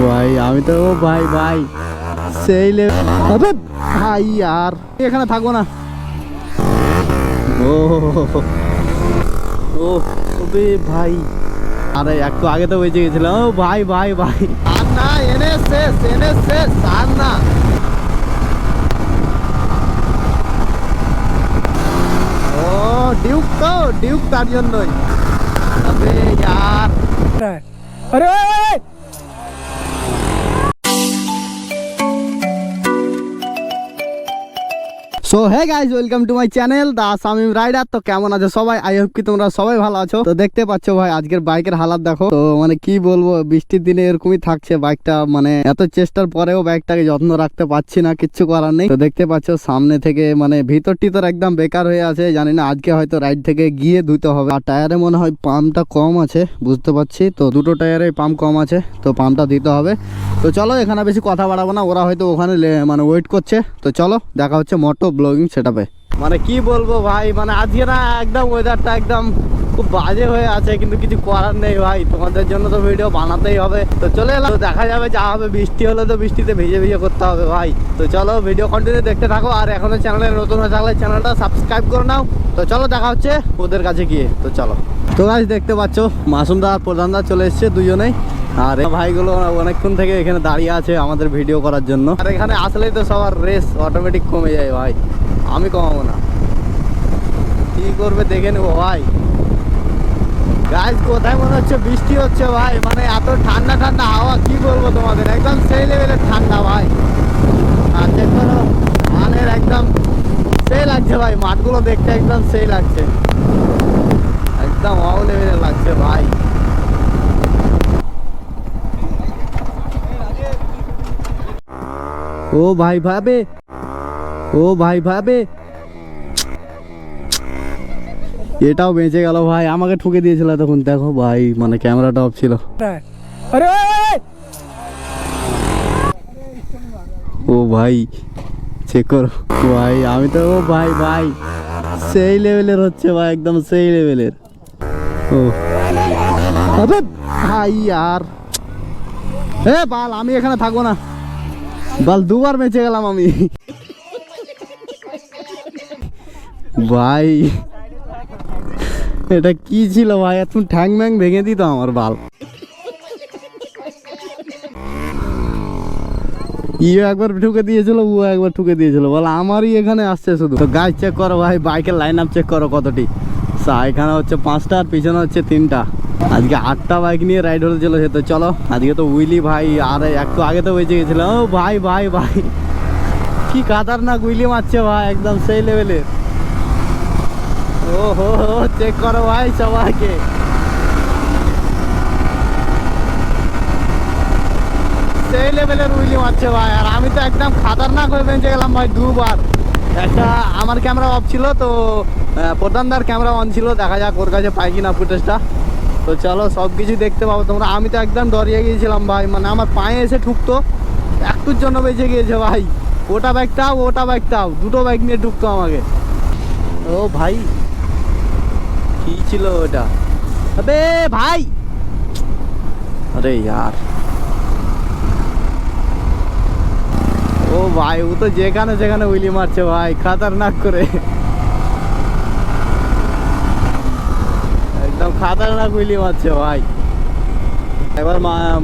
ভাই আমি তো ও ভাই ভাই। সেই লে ভাই আর এখানে থাকব না। ও ও ওবে ভাই। আরে একটু আগে তো বেঁচে গেছিলাম ও ভাই ভাই ভাই। আর না এনে শেষ এনে শেষ আর না ও ডিউক তো ডিউক তার জন্যই। আরে আরে! So hey guys welcome to my channel the Samim Rider তো কেমন আছো সবাই? আই হোপ কি তোমরা সবাই ভালো আছো। তো দেখতে পাচ্ছ ভাই, আজকের বাইকের হালাত দেখো। তো মানে কি বলব, বৃষ্টির দিনে এরকমই থাকছে বাইকটা মানে এত চেষ্টার পরেও বাইকটাকে যত্ন রাখতে পারছি না, কিচ্ছু করার নেই। তো দেখতে পাচ্ছ সামনে থেকে মানে ভিতর টিতর একদম বেকার হয়ে আছে। জানি না, আজকে হয়তো রাইড থেকে গিয়ে ধুতে হবে। আর টায়ারে মনে হয় পাম্পটা কম আছে, বুঝতে পারছি। তো দুটো টায়ারে পাম্প কম আছে, তো পাম্পটা দিতে হবে। তো চলো, এখানে বেশি কথা বাড়াবো না। ওরা হয়তো ওখানে মানে ওয়েট করছে। তো চলো, দেখা হচ্ছে মোটো ব্লগিং সেটাপে মানে কি বলব ভাই মানে আজকে না একদম ওয়েদারটা একদম খুব বাজে হয়ে আছে, কিন্তু কিছু করার নেই ভাই। তোমাদের জন্য তো ভিডিও বানাতেই হবে। তো চলে এলাম, দেখা যাবে, যা হবে, বৃষ্টি হলে তো বৃষ্টিতে ভিজে ভিজে করতে হবে ভাই। তো চলো ভিডিও কন্টিনিউ দেখতে থাকো, আর এখনও চ্যানেলে নতুন হয়ে থাকলে চ্যানেলটা সাবস্ক্রাইব করে নাও। তো চলো দেখা হচ্ছে ওদের কাছে গিয়ে। তো চলো। তো গাছ দেখতে পাচ্ছ মাসুমদা আর প্রধানদা চলে এসছে দুজনেই। আর ভাইগুলো অনেকক্ষণ থেকে এখানে দাঁড়িয়ে আছে আমাদের ভিডিও করার জন্য। আর এখানে আসলেই তো সবার রেস অটোমেটিক কমে যায় ভাই। আমি কমাবো না। কি করবে দেখে নেব ভাই। গাছ কোথায় মনে হচ্ছে বৃষ্টি হচ্ছে ভাই? মানে এত ঠান্ডা ঠান্ডা হাওয়া, কি বলব তোমাদের? একদম সেই লেভেলের ঠান্ডা ভাই। আর করো মানের একদম সেই লাগছে ভাই। মাঠগুলো দেখতে একদম সেই লাগছে। একদম অল লেভেলের লাগছে ভাই। ও ভাই ভাবে ও ভাই ভাবে। এটাও বেঁচে গেল ভাই আমাকে ঠুকে দিয়েছিল তখন দেখো ভাই মানে ক্যামেরাটা অফ ছিল। ও ভাই চেক করো। ভাই আমি তো ও ভাই ভাই সেই লেভেলের হচ্ছে ভাই একদম সেই লেভেলের ও। আরে। ভাই আর এ বাল আমি এখানে থাকব না। বাল, দুবার বেঁচে গেলাম আমি। ভাই, এটা কি ছিল ভাই? এত ঠ্যাং ম্যাং ভেঙে দিত আমার বাল। ইও একবার ঠুকে দিয়েছিল, ও একবার ঠুকে দিয়েছিল। বল, আমারই এখানে আসছে শুধু। তো গাছ চেক করো ভাই বাইকের লাইন আপ চেক করো কতটি। এখানে হচ্ছে পাঁচটা আর পিছনে হচ্ছে তিনটা। আজকে আটটা বাইক নিয়ে রাইড হতে চলেছে তো, চলো। আজকে তো উইলি ভাই, আর একটু আগে তো বেঁচে গেছিল। ও ভাই ভাই ভাই। কি কাতারনাক উইলি মারছে ভাই, একদম সেই লেভেলের ও হো চেক করো ভাই সবাইকে। সেই লেভেলের উইলি মারছে ভাই, আর আমি তো একদম খাতারনাক হয়ে বেঁচে গেলাম ভাই দুবার। একটা আমার ক্যামেরা অফ ছিল, তো প্রধানদার ক্যামেরা অন ছিল, দেখা যাক ওর কাছে পাই কিনা ফুটেজটা তো চলো সব কিছু দেখতে পাবো তোমরা। আমি তো একদম ডরিয়ে গিয়েছিলাম ভাই মানে আমার পায়ে এসে ঠুকতো একটুর জন্য বেঁচে গিয়েছে ভাই। ওটা ব্যাগটাও ওটা ব্যাগটাও দুটো বাইক নিয়ে ঢুকতো আমাকে। ও ভাই, কি ছিল ওটা? আবে ভাই! আরে यार ও ভাই, ও তো যেখানে যেখানে উইলি মারছে ভাই, খাতারনাক করে একদম খাতারনাক উইলি মারছে ভাই। একবার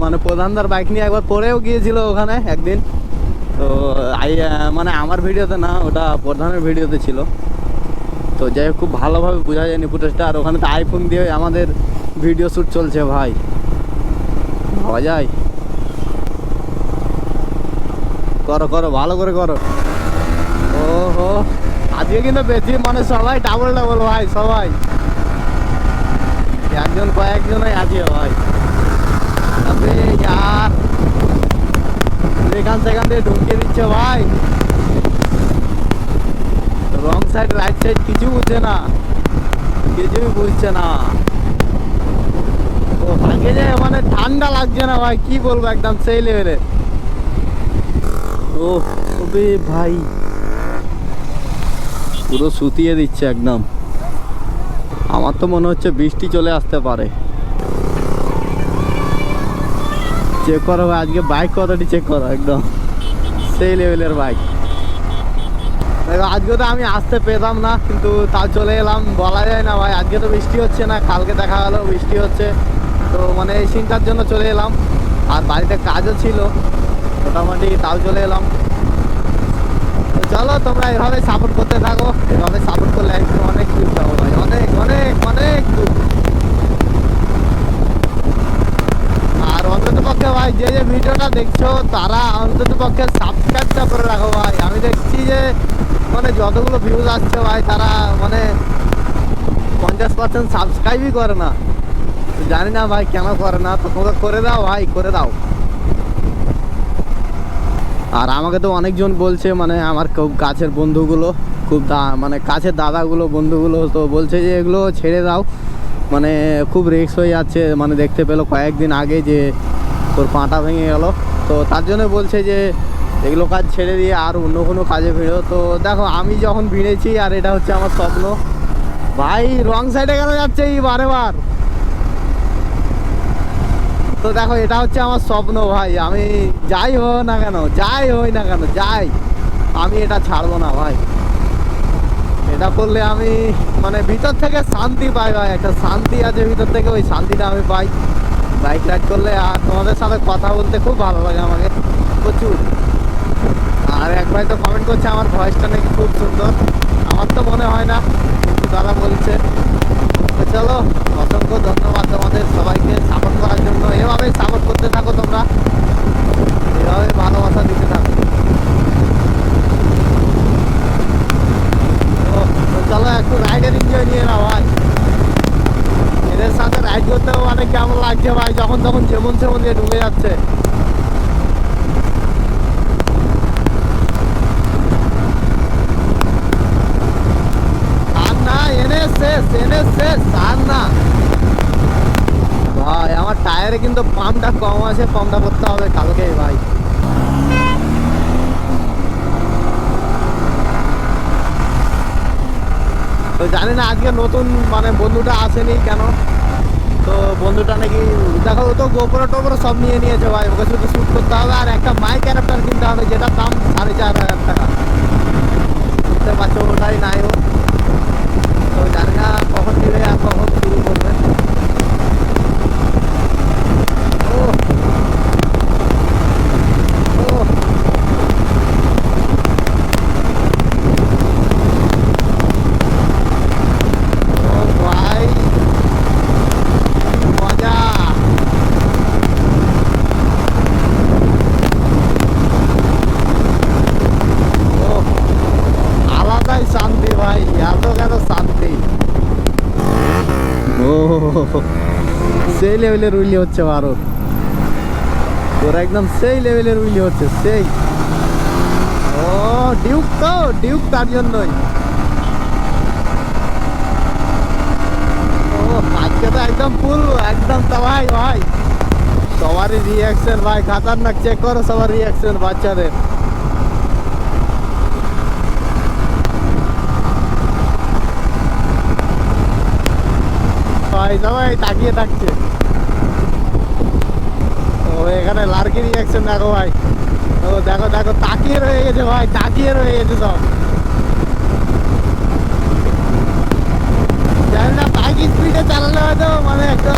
মানে প্রধানদার বাইক নিয়ে একবার পরেও গিয়েছিল ওখানে একদিন। তো আই মানে আমার ভিডিওতে না, ওটা প্রধানের ভিডিওতে ছিল। তো যাই হোক, খুব ভালোভাবে বোঝা যায়নি ফুটেজটা আর ওখানে তো আইফোন দিয়ে আমাদের ভিডিও শ্যুট চলছে ভাই। ভাবা যায়। করো করো, ভালো করে করো। ওহো, আজকে কিন্তু বেশি মানে সবাই ডাবল ডাবল ভাই, সবাই। একজন কয়েকজনই আছে ভাই यार এখান সেখান দিয়ে ঢুকিয়ে দিচ্ছে ভাই। রং সাইড রাইট সাইড কিছু বুঝছে না। কিছুই বুঝছে না। ভাগে যায় মানে ঠান্ডা লাগছে না ভাই, কি বলব একদম সেই লেভেলে ও ভাই। পুরো শুতিয়ে দিচ্ছে একদম। আমার তো মনে হচ্ছে বৃষ্টি চলে আসতে পারে। চেক করো ভাই, আজকে বাইক কতটি চেক করো একদম। সেই লেভেলের বাইক দেখো, আজকে তো আমি আসতে পেতাম না, কিন্তু তা চলে এলাম। বলা যায় না ভাই, আজকে তো বৃষ্টি হচ্ছে না, কালকে দেখা গেল বৃষ্টি হচ্ছে। তো মানে এই সিনটার জন্য চলে এলাম। আর বাড়িতে কাজও ছিল, মোটামুটি তাও চলে এলাম। চলো, তোমরা এভাবে সাপোর্ট করতে থাকো। এভাবে সাপোর্ট করলে একদম অনেক দূর যাব ভাই। অনেক অনেক অনেক দূর আর অন্তত পক্ষে ভাই, যে যে ভিডিওটা দেখছ, তারা অন্তত পক্ষে সাবস্ক্রাইবটা করে রাখো ভাই। আমি দেখছি যে মানে যতগুলো ভিউজ আসছে ভাই, তারা মানে পঞ্চাশ পার্সেন্ট সাবস্ক্রাইবই করে না। জানি না ভাই কেন করে না। তো তোমরা করে দাও ভাই, করে দাও। আর আমাকে তো অনেকজন বলছে মানে আমার খুব কাছের বন্ধুগুলো, খুব দা মানে কাছের দাদাগুলো, বন্ধুগুলো তো বলছে যে এগুলো ছেড়ে দাও। মানে খুব রিস্ক হয়ে যাচ্ছে মানে দেখতে পেল কয়েকদিন আগে যে তোর পাটা ভেঙে গেল। তো তার জন্য বলছে যে এগুলো কাজ ছেড়ে দিয়ে আর অন্য কোনো কাজে ভিড়ো তো দেখো, আমি যখন ভিড়েছি আর এটা হচ্ছে আমার স্বপ্ন, ভাই রং সাইডে কেন যাচ্ছে এই বারে বার তো দেখো, এটা হচ্ছে আমার স্বপ্ন ভাই। আমি যাই হোক না কেন, যাই হই না কেন, যাই। আমি এটা ছাড়বো না ভাই। এটা করলে আমি মানে ভিতর থেকে শান্তি পাই ভাই, একটা শান্তি আছে ভিতর থেকে, ওই শান্তিটা আমি পাই। বাইক রাইড করলে আর তোমাদের সাথে কথা বলতে খুব ভালো লাগে আমাকে, প্রচুর। আর এক ভাই তো কমেন্ট করছে, আমার ভয়েসটা নাকি খুব সুন্দর। আমার তো মনে হয় না দাদা বলছে। চলো, অসংখ্য ধন্যবাদ তোমাদের সবাইকে সাপোর্ট করার জন্য। এভাবে সাপোর্ট করতে থাকো তোমরা। এভাবে ভালোবাসা দিতে থাকো। তো চলো, একটু রাইডের এনজয় নিয়ে নাও ভাই। এদের সাথে রাইড করতেও মানে কেমন লাগছে ভাই? যখন তখন যেমন সেমন দিয়ে ঢুকে যাচ্ছে আর না এনে শেষ এনে শেষ আর না জানি না আজকে নতুন মানে বন্ধুটা আসেনি কেন? তো বন্ধুটা নাকি, দেখো ও তো গোপরো টোপরো সব নিয়ে নিয়েছে ভাই, ওকে শুধু শ্যুট করতে হবে আর একটা মাই ক্যারেক্টার কিনতে হবে যেটার দাম সাড়ে চার হাজার টাকা। বুঝতে পারছ, ওটাই নাই ও। তো জানি না কখন দিবে আর কখন শুরু করবে ও ও ও ভাই মজা ও আলাদাই শান্তি ভাই এত কেন শান্তি ও সেই লেভেলের উইলি হচ্ছে ভারত। তোরা একদম সেই লেভেলের উইলি হচ্ছে, সেই। ও, ডিউক তো, ডিউক তার জন্যই। আজকে তো একদম ফুল একদম ভাই সবারই রিয়াকশন ভাই, খাতারনাক চেক করো সবার রিয়াকশন বাচ্চাদের। ভাই, সবাই তাকিয়ে থাকছে। এখানে লার্কি রিয়াকশন দেখো ভাই। ও, দেখো দেখো, তাকিয়ে রয়ে গেছে ভাই, তাকিয়ে রয়ে গেছে সব। জানি না, বাইক স্পিডে চালালে হয়তো মানে একটা